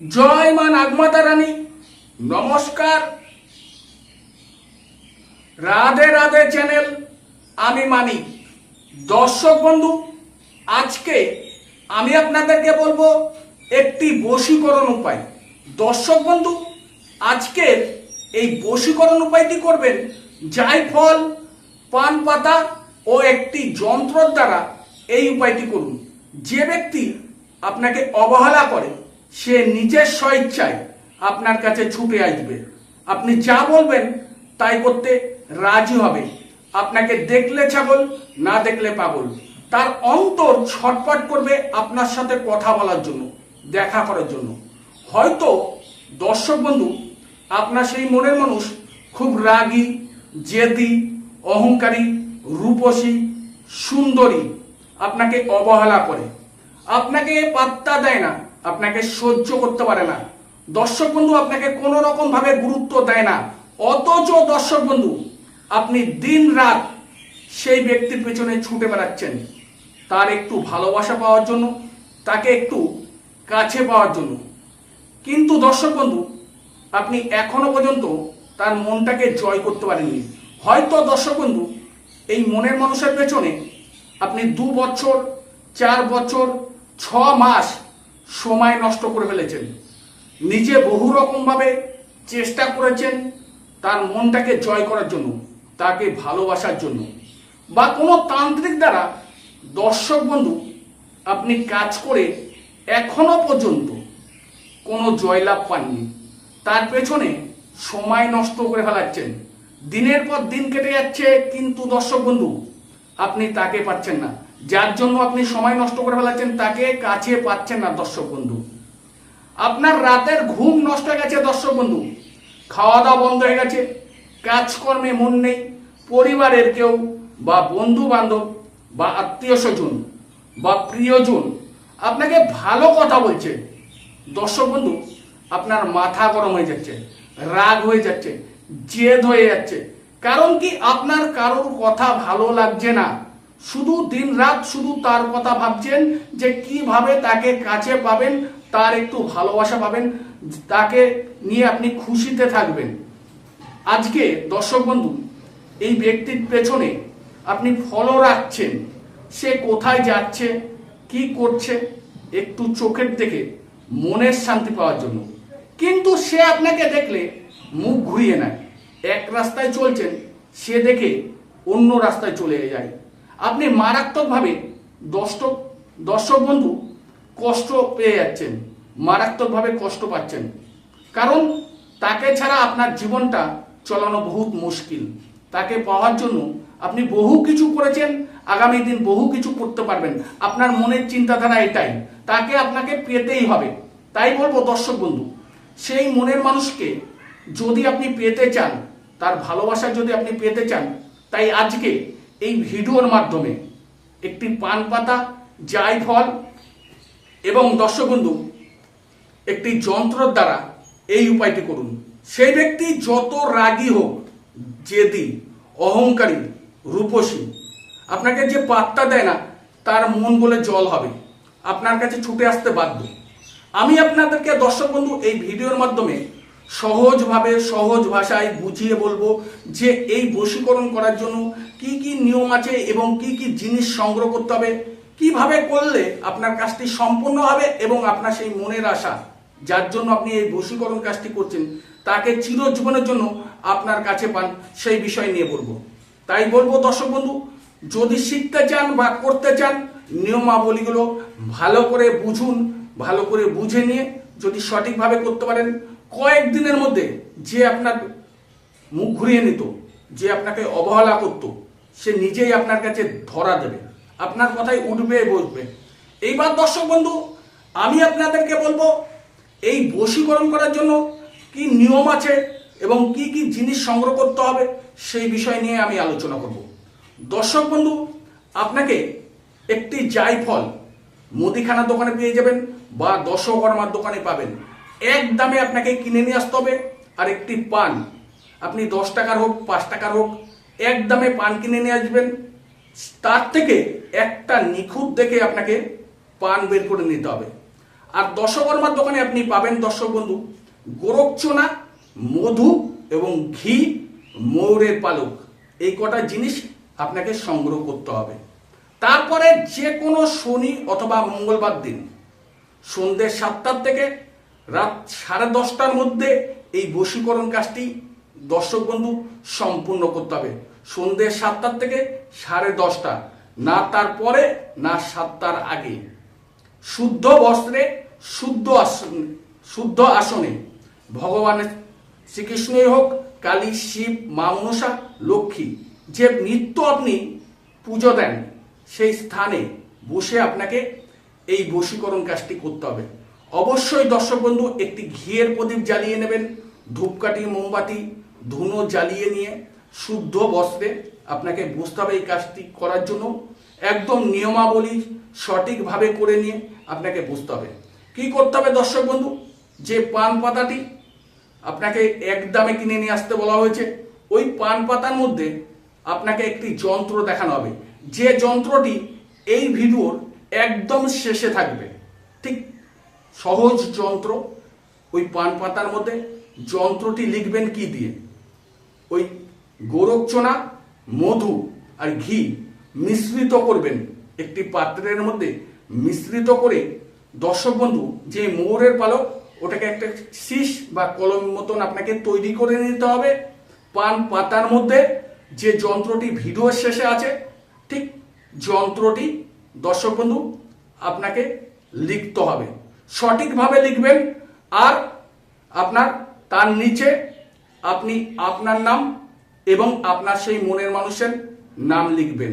জয় মা নাগমাতা রানী নমস্কার। রাধে রাধে চ্যানেল, আমি মানিক। দর্শক বন্ধু, আজকে আমি আপনাদেরকে বলব একটি বশীকরণ উপায়। দর্শক বন্ধু, আজকের এই বশীকরণ উপায়টি করবেন জায়ফল পান পাতা ও একটি যন্ত্রর দ্বারা এই উপায়টি করুন। যে ব্যক্তি আপনাকে অবহেলা করে সে নিজের স্বইচ্ছায় আপনার কাছে ছুটে আসবে। আপনি যা বলবেন তাই করতে রাজি হবে। আপনাকে দেখলে ছাগল, না দেখলে পাগল। তার অন্তর ছটপট করবে আপনার সাথে কথা বলার জন্য, দেখা করার জন্য। হয়তো দর্শক বন্ধু, আপনার সেই মনের মানুষ খুব রাগী, জেদি, অহংকারী, রূপসী, সুন্দরী, আপনাকে অবহেলা করে। আপনাকে পাত্তা দেয় না। আপনাকে সহ্য করতে পারে না। দর্শক বন্ধু, আপনাকে কোনো রকম ভাবে গুরুত্ব দেয় না। অথচ দর্শক বন্ধু, আপনি দিন রাত সেই ব্যক্তির পেছনে ছুটে বেড়াচ্ছেন। তার একটু ভালোবাসা পাওয়ার জন্য, তাকে একটু কাছে পাওয়ার জন্য। কিন্তু দর্শক বন্ধু, আপনি এখনও পর্যন্ত তার মনটাকে জয় করতে পারেননি। হয়তো দর্শক বন্ধু, এই মনের মানুষের পেছনে আপনি দু বছর, চার বছর, ছ মাস সময় নষ্ট করে ফেলেছেন। নিজে বহু রকমভাবে চেষ্টা করেছেন তার মনটাকে জয় করার জন্য, তাকে ভালোবাসার জন্য। বা কোনো তান্ত্রিক দ্বারা দর্শক বন্ধু, আপনি কাজ করে এখনও পর্যন্ত কোনো জয়লাভ পাননি। তার পেছনে সময় নষ্ট করে ফেলাচ্ছেন। দিনের পর দিন কেটে যাচ্ছে, কিন্তু দর্শক বন্ধু, আপনি তাকে পাচ্ছেন না। যার জন্য আপনি সময় নষ্ট করে ফেলাচ্ছেন তাকে কাছে পাচ্ছেন না, দর্শক বন্ধু। আপনার রাতের ঘুম নষ্ট হয়ে গেছে, দর্শক বন্ধু। খাওয়া দাওয়া বন্ধ হয়ে গেছে, কাজকর্মে মন নেই, পরিবারের কেউ বা বন্ধু বান্ধব বা আত্মীয় স্বজন বা প্রিয়জন আপনাকে ভালো কথা বলছে। দর্শক বন্ধু, আপনার মাথা গরম হয়ে যাচ্ছে, রাগ হয়ে যাচ্ছে, জেদ হয়ে যাচ্ছে। কারণ কি আপনার কারোর কথা ভালো লাগছে না? শুধু দিন রাত শুধু তার কথা ভাবছেন যে কীভাবে তাকে কাছে পাবেন, তার একটু ভালোবাসা পাবেন, তাকে নিয়ে আপনি খুশিতে থাকবেন। আজকে দর্শক বন্ধু, এই ব্যক্তির পেছনে আপনি ফলো রাখছেন। সে কোথায় যাচ্ছে, কি করছে, একটু চোখের দেখে মনের শান্তি পাওয়ার জন্য। কিন্তু সে আপনাকে দেখলে মুখ ঘুরিয়ে নেয়। এক রাস্তায় চলছেন, সে দেখে অন্য রাস্তায় চলে যায়। আপনি মারাত্মকভাবে দর্শক দর্শক বন্ধু, কষ্ট পেয়ে যাচ্ছেন, মারাত্মকভাবে কষ্ট পাচ্ছেন। কারণ তাকে ছাড়া আপনার জীবনটা চলানো বহুত মুশকিল। তাকে পাওয়ার জন্য আপনি বহু কিছু করেছেন, আগামী দিন বহু কিছু করতে পারবেন। আপনার মনের চিন্তাধারা এটাই, তাকে আপনাকে পেতেই হবে। তাই বলব, দর্শক বন্ধু, সেই মনের মানুষকে যদি আপনি পেতে চান, তার ভালোবাসা যদি আপনি পেতে চান, তাই আজকে এই ভিডিওর মাধ্যমে একটি পান পাতা, জায়ফল এবং দর্শক বন্ধু, একটি যন্ত্রের দ্বারা এই উপায়টি করুন। সেই ব্যক্তি যত রাগী হোক, জেদি, অহংকারী, রূপসী, আপনাকে যে পাত্তা দেয় না, তার মন বলে জল হবে। আপনার কাছে ছুটে আসতে বাধ্য। আমি আপনাদেরকে দর্শক বন্ধু, এই ভিডিওর মাধ্যমে সহজভাবে সহজ ভাষায় বুঝিয়ে বলব যে এই বশীকরণ করার জন্য কি কি নিয়ম আছে এবং কি কি জিনিস সংগ্রহ করতে হবে, কীভাবে করলে আপনার কাজটি সম্পূর্ণ হবে এবং আপনার সেই মনের আশা, যার জন্য আপনি এই বশীকরণ কাজটি করছেন, তাকে চিরজীবনের জন্য আপনার কাছে পান, সেই বিষয় নিয়ে বলব। তাই বলব দর্শক বন্ধু, যদি শিখতে চান বা করতে চান, নিয়মাবলীগুলো ভালো করে বুঝুন, ভালো করে বুঝে নিয়ে যদি সঠিকভাবে করতে পারেন কয়েকদিনের মধ্যে যে আপনার মুখ ঘুরিয়ে নিত, যে আপনাকে অবহেলা করত, সে নিজেই আপনার কাছে ধরা দেবে। আপনার কথাই উঠবে, বসবে। এইবার দর্শক বন্ধু, আমি আপনাদেরকে বলব, এই বশীকরণ করার জন্য কি নিয়ম আছে এবং কি কি জিনিস সংগ্রহ করতে হবে, সেই বিষয় নিয়ে আমি আলোচনা করব। দর্শক বন্ধু, আপনাকে একটি জায়ফল মুদিখানার দোকানে পেয়ে যাবেন বা দশকর্মার দোকানে পাবেন। এক দামে আপনাকে কিনে নিয়ে আসতে হবে আর একটি পান। আপনি দশ টাকার হোক, পাঁচ টাকার হোক, এক দামে পান কিনে নিয়ে আসবেন। তার থেকে একটা নিখুঁত দেখে আপনাকে পান বের করে নিতে হবে। আর দশকর্মার দোকানে আপনি পাবেন দর্শক বন্ধু গোরক্ষচোনা মধু এবং ঘি, ময়ূরের পালক। এই কটা জিনিস আপনাকে সংগ্রহ করতে হবে। তারপরে যে কোনো শনি অথবা মঙ্গলবার দিন, সন্ধ্যে সাতটার থেকে রাত সাড়ে দশটার মধ্যে এই বশীকরণ কাজটি দর্শক বন্ধু সম্পূর্ণ করতে হবে। সন্ধ্যে সাতটার থেকে সাড়ে দশটা, না তারপরে না সাতটার আগে। শুদ্ধ বস্ত্রে, শুদ্ধ আসনে শুদ্ধ আসনে। ভগবানের শ্রীকৃষ্ণই হোক, কালী, শিব, মা মনসা, লক্ষ্মী, যে নিত্য আপনি পুজো দেন, সেই স্থানে বসে আপনাকে এই বশীকরণ কাজটি করতে হবে। অবশ্যই দর্শক বন্ধু, একটি ঘিয়ের প্রদীপ জ্বালিয়ে নেবেন। ধূপকাঠি, মোমবাতি, ধুনো জ্বালিয়ে নিয়ে শুদ্ধ বস্ত্রে আপনাকে বুঝতে হবে এই কাজটি করার জন্য। একদম নিয়মাবলী সঠিকভাবে করে নিয়ে আপনাকে বুঝতে হবে। কি করতে হবে দর্শক বন্ধু? যে পান পাতাটি আপনাকে এক দামে কিনে নিয়ে আসতে বলা হয়েছে, ওই পান পাতার মধ্যে আপনাকে একটি যন্ত্র দেখানো হবে। যে যন্ত্রটি এই ভিডিওর একদম শেষে থাকবে, ঠিক সহজ যন্ত্র, ওই পান পাতার মধ্যে যন্ত্রটি লিখবেন কি দিয়ে? ওই গোরক্ষচোনা মধু আর ঘি মিশ্রিত করবেন। একটি পাত্রের মধ্যে মিশ্রিত করে দর্শক বন্ধু, যে ময়ূরের পালক, ওটাকে একটা শীষ বা কলম মতন আপনাকে তৈরি করে নিতে হবে। পান পাতার মধ্যে যে যন্ত্রটি ভিডিওর শেষে আছে, ঠিক যন্ত্রটি দর্শক বন্ধু, আপনাকে লিখতে হবে। সঠিকভাবে লিখবেন আর আপনার তার নিচে আপনি আপনার নাম এবং আপনার সেই মনের মানুষের নাম লিখবেন।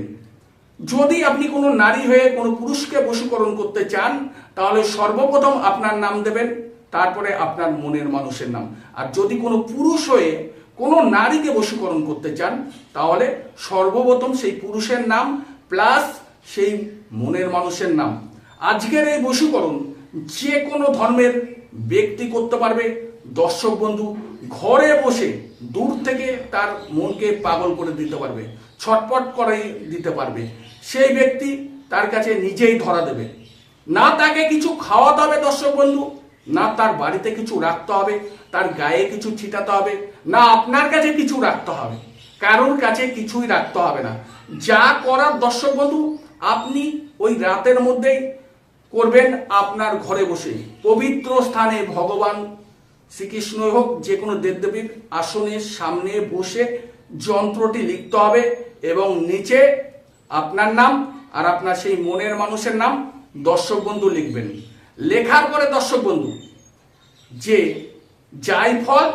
যদি আপনি কোনো নারী হয়ে কোনো পুরুষকে বশীকরণ করতে চান, তাহলে সর্বপ্রথম আপনার নাম দেবেন, তারপরে আপনার মনের মানুষের নাম। আর যদি কোনো পুরুষ হয়ে কোনো নারীকে বশীকরণ করতে চান, তাহলে সর্বপ্রথম সেই পুরুষের নাম, প্লাস সেই মনের মানুষের নাম। আজকের এই বশীকরণ যে কোনো ধর্মের ব্যক্তি করতে পারবে। দর্শক বন্ধু, ঘরে বসে দূর থেকে তার মনকে পাগল করে দিতে পারবে, ছটপট করে দিতে পারবে। সেই ব্যক্তি তার কাছে নিজেই ধরা দেবে। না তাকে কিছু খাওয়াতে হবে দর্শক বন্ধু, না তার বাড়িতে কিছু রাখতে হবে, তার গায়ে কিছু ছিটাতে হবে, না আপনার কাছে কিছু রাখতে হবে। কারোর কাছে কিছুই রাখতে হবে না। যা করার দর্শক বন্ধু, আপনি ওই রাতের মধ্যেই করবেন আপনার ঘরে বসে পবিত্র স্থানে ভগবান শ্রীকৃষ্ণ হোক, যে কোনো দেবদেবীর আসনের সামনে বসে যন্ত্রটি লিখতে হবে এবং নিচে আপনার নাম আর আপনার সেই মনের মানুষের নাম দর্শক বন্ধু লিখবেন। লেখার পরে দর্শক বন্ধু, যে জায়ফল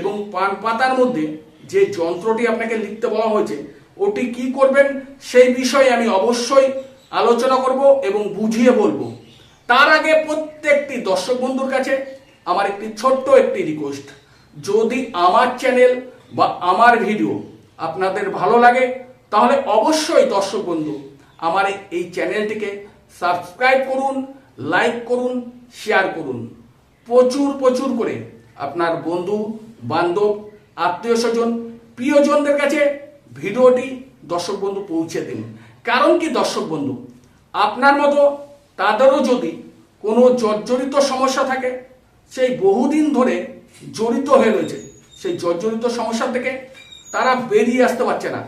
এবং পান পাতার মধ্যে যে যন্ত্রটি আপনাকে লিখতে বলা হয়েছে, ওটি কি করবেন সেই বিষয়ে আমি অবশ্যই আলোচনা করব এবং বুঝিয়ে বলব। তার আগে প্রত্যেকটি দর্শক বন্ধুর কাছে আমার একটি ছোট্ট একটি রিকোয়েস্ট যদি আমার চ্যানেল বা আমার ভিডিও আপনাদের ভালো লাগে, তাহলে অবশ্যই দর্শক বন্ধু, আমার এই- চ্যানেলটিকে সাবস্ক্রাইব করুন লাইক করুন শেয়ার করুন। প্রচুর প্রচুর করে আপনার বন্ধু, বান্ধব, আত্মীয় স্বজন, প্রিয়জনদের কাছে ভিডিওটি দর্শক বন্ধু পৌঁছে দিন। কারণ কি দর্শক বন্ধু? আপনার মতো তাদেরও যদি কোনো জর্জরিত সমস্যা থাকে, সেই বহুদিন ধরে জড়িত হয়ে রয়েছে। সেই জর্জরিত সমস্যা থেকে তারা বেরিয়ে আসতে পারছে না।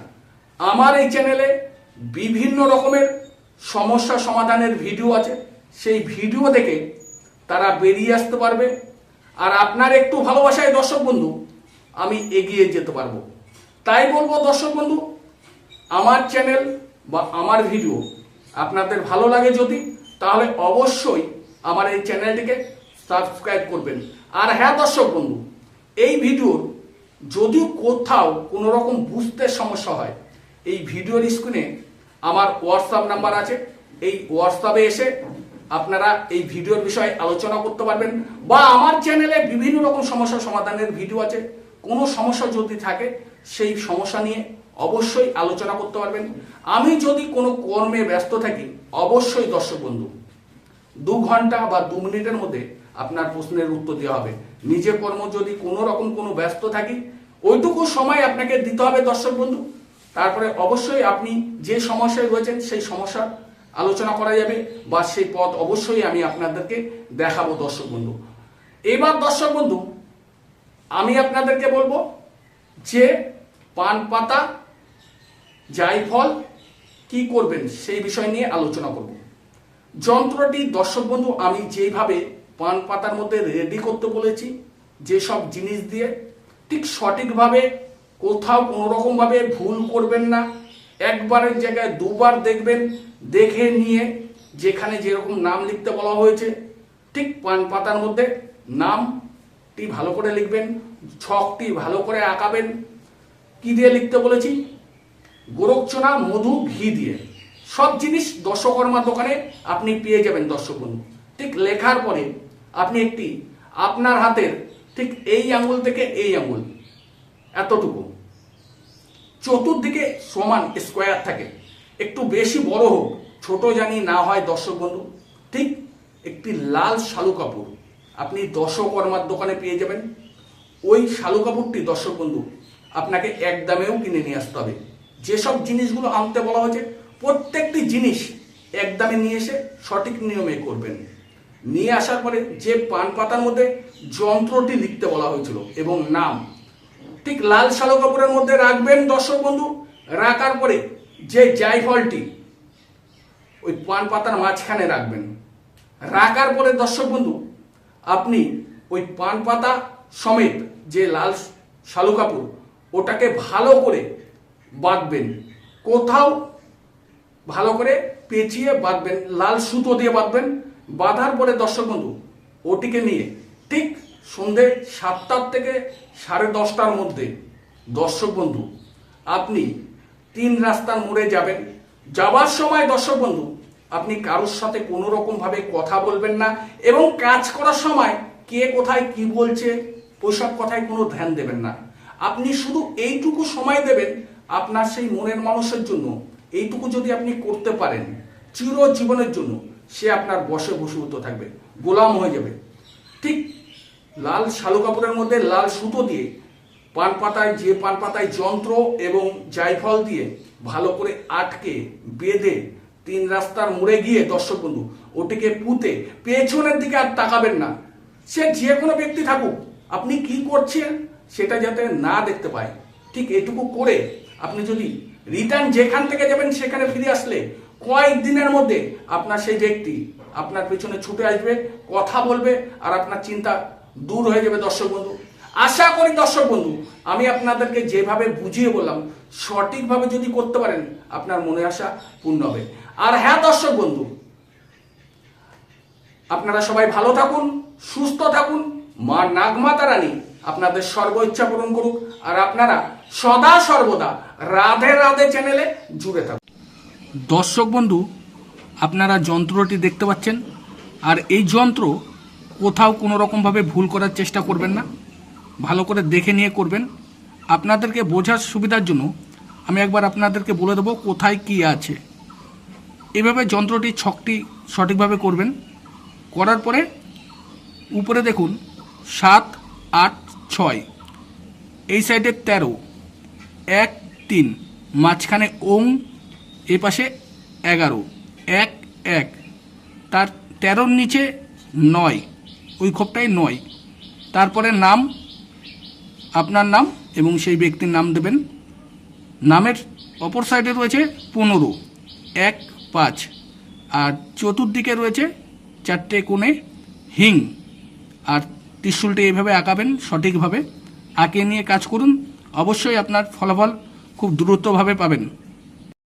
আমার এই চ্যানেলে বিভিন্ন রকমের সমস্যা সমাধানের ভিডিও আছে। সেই ভিডিও দেখে তারা বেরিয়ে আসতে পারবে। আর আপনার একটু ভালোবাসায় দর্শক বন্ধু, আমি এগিয়ে যেতে পারব। তাই বলব দর্শক বন্ধু, আমার চ্যানেল বা আমার ভিডিও আপনাদের ভালো লাগে যদি তাহলে অবশ্যই আমার এই চ্যানেলটিকে সাবস্ক্রাইব করবেন। আর হ্যাঁ দর্শক বন্ধু, এই ভিডিওর যদি কোথাও কোনো রকম বুঝতে সমস্যা হয়, এই ভিডিওর স্ক্রিনে আমার হোয়াটসঅ্যাপ নাম্বার আছে। এই হোয়াটসঅ্যাপে এসে আপনারা এই ভিডিওর বিষয়ে আলোচনা করতে পারবেন বা আমার চ্যানেলে বিভিন্ন রকম সমস্যা সমাধানের ভিডিও আছে। কোনো সমস্যা যদি থাকে, সেই সমস্যা নিয়ে অবশ্যই আলোচনা করতে পারবেন। আমি যদি কোনো কর্মে ব্যস্ত থাকি, অবশ্যই দর্শক বন্ধু, দু ঘণ্টা বা দু মিনিটের মধ্যে আপনার প্রশ্নের উত্তর দেওয়া হবে। নিজে কর্ম যদি কোনো রকম কোনো ব্যস্ত থাকি, ওইটুকু সময় আপনাকে দিতে হবে দর্শক বন্ধু। তারপরে অবশ্যই আপনি যে সমস্যায় রয়েছেন, সেই সমস্যার আলোচনা করা যাবে বা সেই পথ অবশ্যই আমি আপনাদেরকে দেখাবো দর্শক বন্ধু। এবার দর্শক বন্ধু, আমি আপনাদেরকে বলব যে পান পাতা জায়ফল কি করবেন সেই বিষয় নিয়ে আলোচনা করব। যন্ত্রটি দর্শক বন্ধু, আমি যেভাবে পান পাতার মধ্যে রেডি করতে বলেছি, যেসব জিনিস দিয়ে ঠিক সঠিকভাবে কোথাও কোনো রকমভাবে ভুল করবেন না, একবারের জায়গায় দুবার দেখবেন, দেখে নিয়ে যেখানে যেরকম নাম লিখতে বলা হয়েছে, ঠিক পান পাতার মধ্যে নামটি ভালো করে লিখবেন, ছকটি ভালো করে আঁকাবেন, কি দিয়ে লিখতে বলেছি? গোরক্ষণা, মধু, ঘি দিয়ে। সব জিনিস দর্শকর্মা দোকানে আপনি পেয়ে যাবেন দর্শক বন্ধু ঠিক লেখার পরে আপনি একটি আপনার হাতের ঠিক এই আঙ্গুল থেকে এই আঙ্গুল এতটুকু। চতুর্দিকে সমান স্কোয়ার থাকে। একটু বেশি বড় হোক, ছোট জানি না হয় দর্শক বন্ধু ঠিক একটি লাল শালু কাপড় আপনি দর্শকর্মার দোকানে পেয়ে যাবেন। ওই শালু কাপড়টি দর্শক বন্ধু আপনাকে এক দামেও কিনে নিয়ে আসতে হবে। যেসব জিনিসগুলো আনতে বলা হয়েছে, প্রত্যেকটি জিনিস এক দামে নিয়ে এসে সঠিক নিয়মে করবেন। নিয়ে আসার পরে যে পান পাতার মধ্যে যন্ত্রটি লিখতে বলা হয়েছিল এবং নাম, ঠিক লাল শালো কাপড়ের মধ্যে রাখবেন দর্শক বন্ধু। রাখার পরে যে জায়ফলটি ওই পান পাতার মাঝখানে রাখবেন। রাখার পরে দর্শক বন্ধু, আপনি ওই পান পাতা সমেত যে লাল শালু কাপড়, ওটাকে ভালো করে বাঁধবেন। কোথাও ভালো করে পেঁচিয়ে বাঁধবেন, লাল সুতো দিয়ে বাঁধবেন। বাঁধার পরে দর্শক বন্ধু, ওটিকে নিয়ে ঠিক সন্ধে সাতটার থেকে সাড়ে দশটার মধ্যে, দর্শক বন্ধু, আপনি তিন রাস্তার মোড়ে যাবেন। যাবার সময় দর্শক বন্ধু, আপনি কারোর সাথে কোনো রকম ভাবে কথা বলবেন না এবং কাজ করার সময় কে কোথায় কি বলছে ওইসব কথায় কোনো ধ্যান দেবেন না। আপনি শুধু এইটুকু সময় দেবেন আপনার সেই মনের মানুষের জন্য, এইটুকু যদি আপনি করতে পারেন, চির জীবনের জন্য সে আপনার বসে বসীভূত থাকবে, গোলাম হয়ে যাবে। ঠিক লাল শালু কাপড়ের মধ্যে লাল সুতো দিয়ে, পান পাতায় যে পান পাতায় যন্ত্র এবং জায়ফল দিয়ে ভালো করে আটকে, বেঁধে তিন রাস্তার মোড়ে গিয়ে দর্শক বন্ধু, ওটিকে পুঁতে পেছনের দিকে আর তাকাবেন না। সে যে কোনো ব্যক্তি থাকুক, আপনি কি করছেন সেটা যাতে না দেখতে পায়। ঠিক এটুকু করে আপনি যদি রিটার্ন যেখান থেকে যাবেন সেখানে ফিরে আসলে কয়েক দিনের মধ্যে আপনার সেই ব্যক্তি আপনার পেছনে ছুটে আসবে, কথা বলবে আর আপনার চিন্তা দূর হয়ে যাবে দর্শক বন্ধু। আশা করি দর্শক বন্ধু, আমি আপনাদেরকে যেভাবে বুঝিয়ে বললাম, সঠিকভাবে যদি করতে পারেন, আপনার মনে আশা পূর্ণ হবে। আর হ্যাঁ দর্শক বন্ধু, আপনারা সবাই ভালো থাকুন, সুস্থ থাকুন, মা নাগমাতা রানী আপনাদের সর্ব ইচ্ছা পূরণ করুক। আর আপনারা সদা সর্বদা রাধে রাধে চ্যানেলে জুড়ে থাকুন। দর্শক বন্ধু, আপনারা যন্ত্রটি দেখতে পাচ্ছেন, আর এই যন্ত্র কোথাও কোনো রকমভাবে ভুল করার চেষ্টা করবেন না, ভালো করে দেখে নিয়ে করবেন। আপনাদেরকে বোঝার সুবিধার জন্য আমি একবার আপনাদেরকে বলে দেবো কোথায় কি আছে। এভাবে যন্ত্রটি ছকটি সঠিকভাবে করবেন। করার পরে উপরে দেখুন, সাত, আট, ছয়, এই সাইডে তেরো, এক তিন। মাঝখানে ওং, এ পাশে এগারো। এক এক। তার তেরোর নিচে নয়। ওই খোপটাই নয়। তারপরে নাম, আপনার নাম এবং সেই ব্যক্তির নাম দেবেন। নামের অপর সাইডে রয়েছে পনেরো। এক, পাঁচ। আর চতুর্দিকে রয়েছে চারটে কোণে হিং। আর ত্রিশুলটি এইভাবে আঁকাবেন সঠিকভাবে। আঁকে নিয়ে কাজ করুন। অবশ্যই আপনার ফলাফল খুব দ্রুতভাবে পাবেন।